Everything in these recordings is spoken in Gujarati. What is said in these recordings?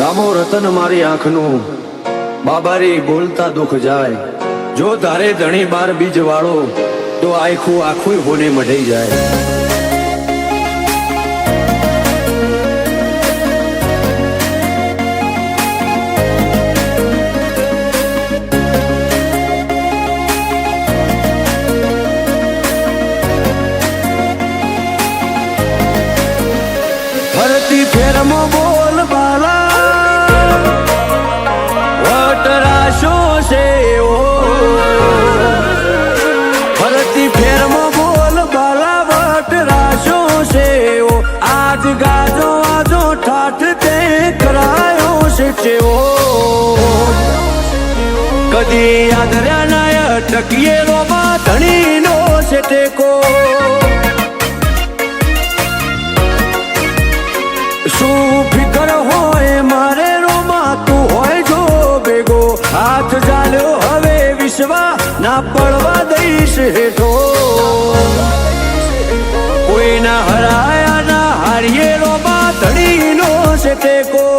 રામો રતન મારી આંખનું. બાબારી બોલતા દુઃખ જાય. જો તારે ધણી બાર બીજ વાળો તો આખું આખું હોને મઢી જાય. ફેરમો બાલા ઠાઠ તે કરાયો છે ચેવો કદી આદર્યા નાય ટકીએ રોમાં ધણીનો છે ટેકો શું ફિકર હોય મારે રોમા તું હોય જો બેગો હાથ ચાલ્યો હવે વિશ્વા ના પડવા દઈશ હેઠો છે ટેકો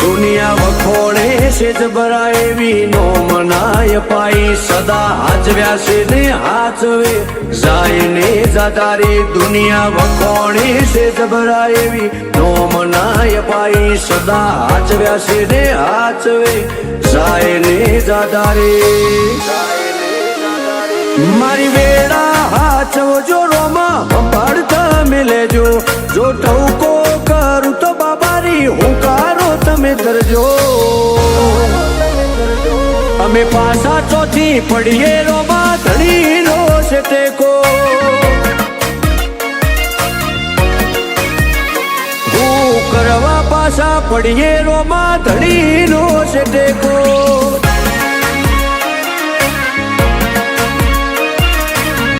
દુનિયા વખોડે છે જબરા એવી નો મનાય પાઈ. સદા હાચવ્યા છે ને હાચવે? જાય ને જાતારી દુનિયા વખોડે છે જબરા એવી નો મનાય પાઈ. સદા હાચવ્યા ને હાચવે? જાય ને જાતારી. મારી વેળા જો ટવકો કરું તો બાબારી હુંકારો તમે ધરજો અમે પાછા ચોથી પડીએ રોમા, ધણીનો છે ટેકો. હું કરવા પાછા પડીએ રોમા, ધણીનો છે ટેકો.